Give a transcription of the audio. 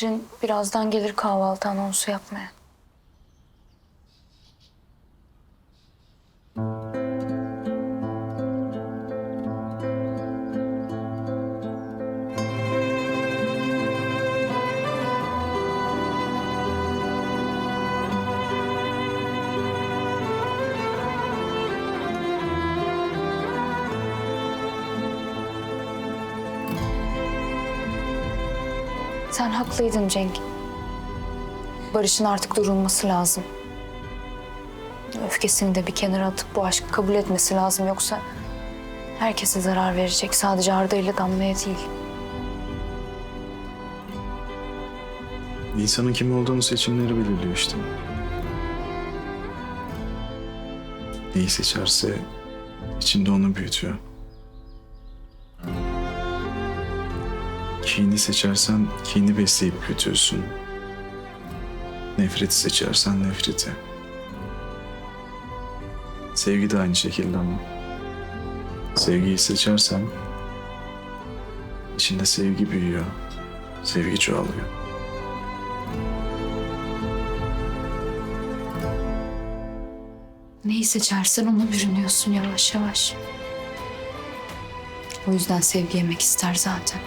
Şirin birazdan gelir kahvaltı anonsu yapmaya. Sen haklıydın Cenk. Barış'ın artık durulması lazım. Öfkesini de bir kenara atıp bu aşkı kabul etmesi lazım. Yoksa herkese zarar verecek. Sadece Arda ile Damla'ya değil. İnsanın kim olduğunu seçimleri belirliyor işte. Neyi seçerse içinde onu büyütüyor. Kini seçersen kini besleyip büyütüyorsun. Nefreti seçersen nefreti. Sevgi de aynı şekilde ama. Sevgiyi seçersen içinde sevgi büyüyor. Sevgi çoğalıyor. Neyi seçersen ona bürünüyorsun yavaş yavaş. O yüzden sevgi yemek ister zaten.